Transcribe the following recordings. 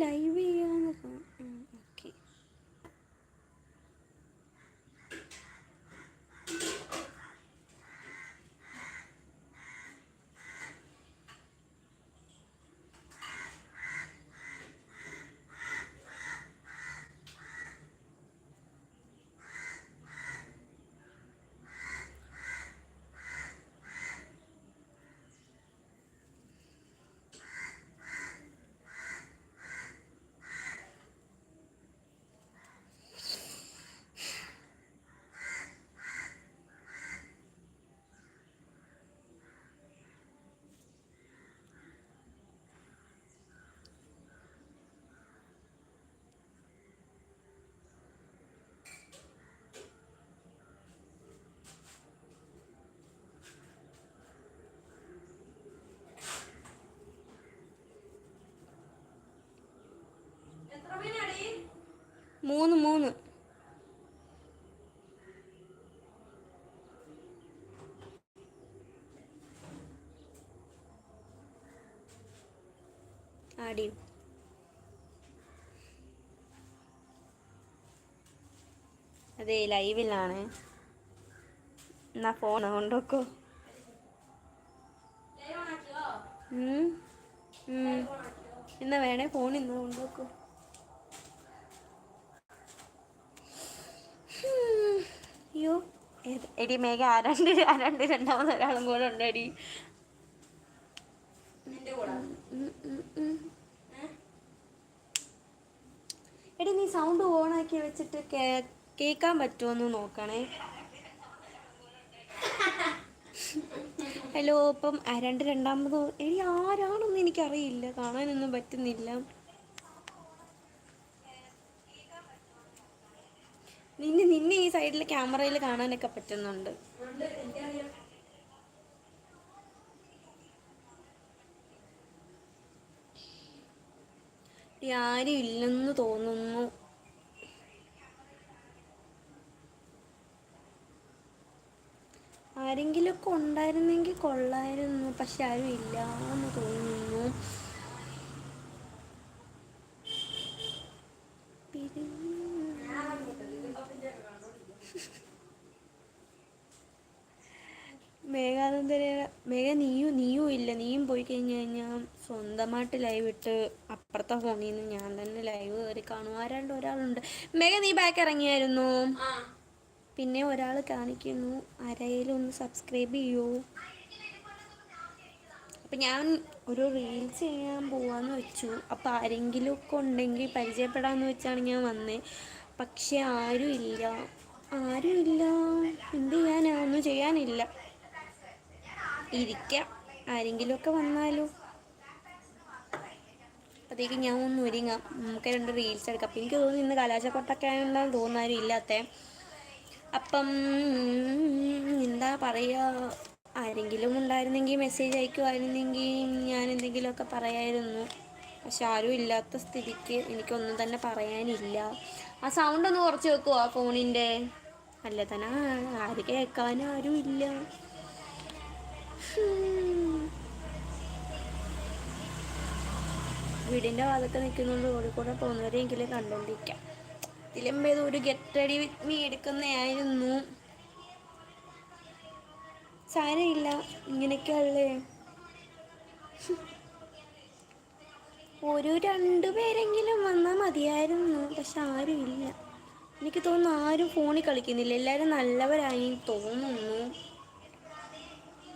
Live ചെയ്യാന്ന് okay മൂന്ന് മൂന്ന്. ആടി. അതെ ലൈവിലാണ്. എന്നാ ഫോൺ കൊണ്ടോക്കോ. എന്നാ വേണേ ഫോൺ ഇന്ന് കൊണ്ടോക്കോ. അയ്യോ എടി മേഘ ആരാണ്ട് ആരാണ്ട് രണ്ടാമത് ഒരാളും കൂടെ ഉണ്ട് എടി. എടി നീ സൗണ്ട് ഓൺ ആക്കി വെച്ചിട്ട് കേൾക്കാൻ പറ്റുമെന്ന് പറ്റുമോന്ന് നോക്കണേ ഹലോ ഇപ്പം രണ്ട് രണ്ടാമത് എടി ആരാണെന്ന് എനിക്കറിയില്ല. കാണാനൊന്നും പറ്റുന്നില്ല. നിന്നെ നിന്നെ ഈ സൈഡിൽ ക്യാമറയിൽ കാണാനൊക്കെ പറ്റുന്നുണ്ട്. ആരും ഇല്ലെന്ന് തോന്നുന്നു. ആരെങ്കിലുമൊക്കെ ഉണ്ടായിരുന്നെങ്കിൽ കൊള്ളായിരുന്നു പക്ഷെ ആരും ഇല്ല എന്ന് തോന്നുന്നു. മേഘാനന്ദര മേഘ നീയും നീയും ഇല്ല. നീയും പോയി കഴിഞ്ഞു കഴിഞ്ഞാൽ സ്വന്തമായിട്ട് ലൈവ് ഇട്ട് അപ്പുറത്തെ ഫോണിൽ നിന്ന് ഞാൻ തന്നെ ലൈവ് കയറി കാണും. ആരാണ്ട് ഒരാളുണ്ട്. മേഘ നീ ബാക്ക് ഇറങ്ങിയായിരുന്നു? പിന്നെ ഒരാൾ കാണിക്കുന്നു. ആരെയും ഒന്ന് സബ്സ്ക്രൈബ് ചെയ്യൂ. അപ്പം ഞാൻ ഒരു റീൽസ് ചെയ്യാൻ പോവാന്ന് വെച്ചു. അപ്പം ആരെങ്കിലും ഒക്കെ ഉണ്ടെങ്കിൽ പരിചയപ്പെടാമെന്ന് വെച്ചാണ് ഞാൻ വന്നേ. പക്ഷെ ആരും ഇല്ല. ആരും ഇല്ല. എന്ത് ചെയ്യാനാ? ഒന്നും ചെയ്യാനില്ല. ഇരിക്കാം. ആരെങ്കിലുമൊക്കെ വന്നാലോ? അപ്പോഴത്തേക്ക് ഞാൻ ഒന്ന് ഒരുങ്ങാം. നമുക്ക് രണ്ട് റീൽസ് എടുക്കാം. അപ്പം എനിക്ക് തോന്നുന്നു ഇന്ന് കലാശക്കൊട്ടൊക്കെ ആയതുകൊണ്ടാണ് തോന്നാനും ഇല്ലാത്ത. അപ്പം എന്താ പറയുക ആരെങ്കിലും ഉണ്ടായിരുന്നെങ്കിൽ മെസ്സേജ് അയക്കുമായിരുന്നെങ്കിൽ ഞാൻ എന്തെങ്കിലുമൊക്കെ പറയായിരുന്നു. പക്ഷെ ആരും ഇല്ലാത്ത സ്ഥിതിക്ക് എനിക്കൊന്നും തന്നെ പറയാനില്ല. ആ സൗണ്ട് ഒന്ന് കുറച്ച് വെക്കുമോ ആ ഫോണിന്റെ അല്ല തന്നെ ആര് കേൾക്കാനും ആരും ഇല്ല. വീടിന്റെ ഭാഗത്ത് നിൽക്കുന്നുണ്ട് റോഡിൽ കൂടെ പോകുന്നവരെങ്കിലും കണ്ടുകൊണ്ടിരിക്കാം ഇതിലും ഒരു ഗെറ്റ് റെഡി വിത്ത് മീ എടുക്കുന്നതായിരുന്നു. സാരമില്ല ഇങ്ങനെയൊക്കെയല്ലേ ഒരു രണ്ടു പേരെങ്കിലും വന്നാൽ മതിയായിരുന്നു പക്ഷെ ആരും ഇല്ല എനിക്ക് തോന്നുന്നു ആരും ഫോണിൽ കളിക്കുന്നില്ല. എല്ലാവരും നല്ലവരായി തോന്നുന്നു.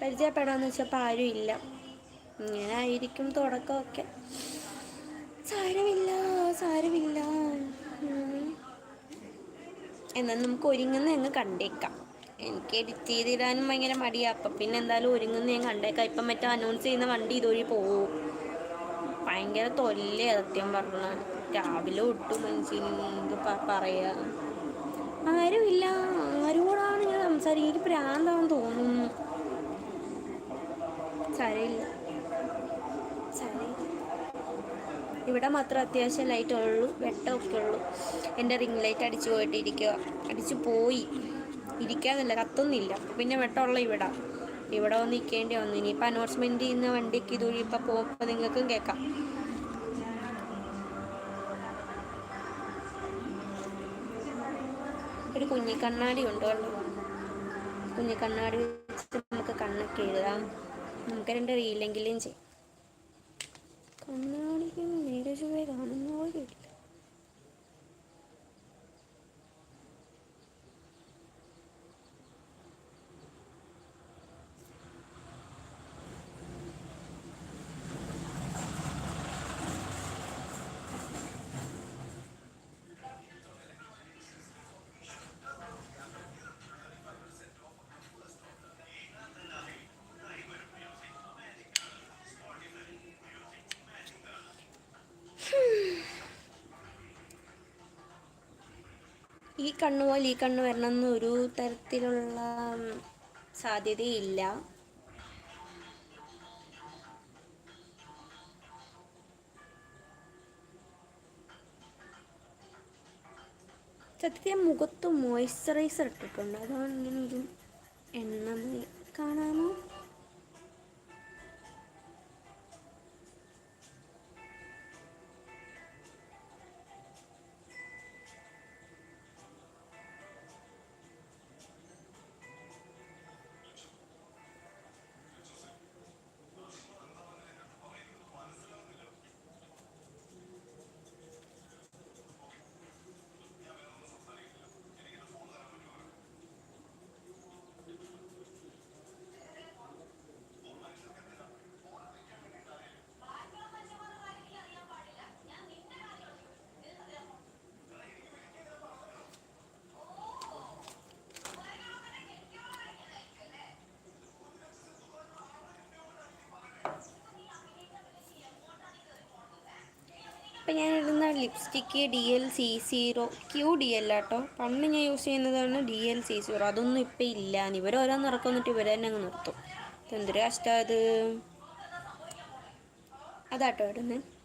പരിചയപ്പെടാന്ന് വെച്ചപ്പോൾ ആരും ഇല്ല. ഇങ്ങനെ ആയിരിക്കും തുടക്കമൊക്കെ. സാരമില്ല സാരമില്ല. എന്നാൽ നമുക്ക് ഒരുങ്ങുന്ന അങ്ങ് കണ്ടേക്കാം. എനിക്ക് എഡിറ്റ് ചെയ്തിടാനും ഭയങ്കര മടിയാ. അപ്പം പിന്നെ എന്തായാലും ഒരുങ്ങുന്ന ഞാൻ കണ്ടേക്കാം. ഇപ്പം മറ്റേ അനൗൺസ് ചെയ്യുന്ന വണ്ടി ഇതുവഴി പോവും. ഭയങ്കര തൊല്ലേ സത്യം പറഞ്ഞാൽ രാവിലെ ഒട്ടും മനുഷ്യന് പറയാ. ആരുമില്ല. ആരോടാണ് ഞാൻ സംസാരിക്കുക എനിക്ക് പ്രാന്താണെന്ന് തോന്നുന്നു. ഇവിടെ മാത്രം അത്യാവശ്യം ലൈറ്റ് ഉള്ളൂ വെട്ടമൊക്കെ ഉള്ളൂ. എന്റെ റിംഗ് ലൈറ്റ് അടിച്ചു പോയിട്ട് ഇരിക്കുക അടിച്ചു പോയി. ഇരിക്കാന്നില്ല കത്തുന്നില്ല. പിന്നെ വെട്ടമുള്ള ഇവിടെ. ഇവിടെ വന്ന് നിൽക്കേണ്ടി വന്നു. ഇനിയിപ്പോൾ അനൗൺസ്മെന്റ് ചെയ്യുന്ന വണ്ടിക്ക് ഇതുവഴി ഇപ്പോൾ പോകുമ്പോൾ നിങ്ങൾക്കും കേൾക്കാം. ഒരു കുഞ്ഞിക്കണ്ണാടി ഉണ്ടല്ലോ കുഞ്ഞിക്കണ്ണാടി വെച്ച് നമുക്ക് കണ്ണൊക്കെ എഴുതാം. നമുക്ക് രണ്ട് ചെയ്യാം. കണ്ണാടിക്ക് നീരജ് കാണുന്ന പോലെ ഈ കണ്ണ് പോലെ ഈ കണ്ണ് വരണമെന്ന് ഒരു തരത്തിലുള്ള സാധ്യതയില്ല. സത്യത്തിൽ മുഖത്ത് മോയ്സ്ചറൈസർ ഇട്ടിട്ടുണ്ട്. അതാണ് ഇങ്ങനെ ഒരു എണ്ണ കാണാമോ? ഇപ്പം ഞാൻ ഇടുന്ന lipstick D L C zero Q D L ആട്ടോ. പണ്ട് ഞാൻ യൂസ് ചെയ്യുന്നതാണ് ഡി എൽ സി സീറോ അതൊന്നും ഇപ്പം ഇല്ല. ഇവരോരോന്ന് ഇറക്കം. എന്നിട്ട് ഇവർ തന്നെ അങ്ങ് നിർത്തും. എന്തൊരു കഷ്ടം അത്? അതാട്ടോ ഇടുന്നത്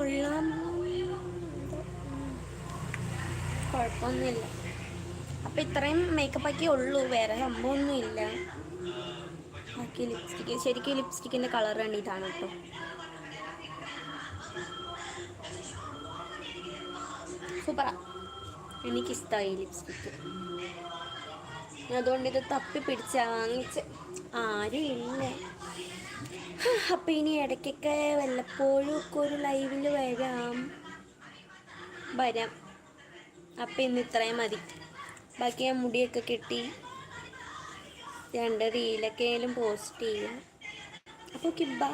കൊള്ളാം. കുഴപ്പമൊന്നുമില്ല. അപ്പം ഇത്രയും മേക്കപ്പ് ആക്കി ഉള്ളൂ. വേറെ സംഭവമൊന്നും ഇല്ല ബാക്കി ലിപ്സ്റ്റിക്ക് ശരിക്കും ലിപ്സ്റ്റിക്കിന്റെ കളർ വേണ്ടി ഇതാണ് കേട്ടോ സൂപ്പറാ എനിക്കിഷ്ടമായി ലിപ്സ്റ്റിക്ക് അതുകൊണ്ട് ഇത് തപ്പി പിടിച്ചാ വാങ്ങിച്ച് ആരും ഇല്ല. അപ്പം ഇനി ഇടയ്ക്കൊക്കെ വല്ലപ്പോഴും ഒക്കെ ഒരു ലൈവിൽ വരാം. വരാം. അപ്പം ഇന്ന് ഇത്രയും മതി. ബാക്കി ഞാൻ മുടിയൊക്കെ കിട്ടി രണ്ട് റീലൊക്കെ ആയാലും പോസ്റ്റ് ചെയ്യാം. അപ്പോൾ ഓക്കെ ബൈ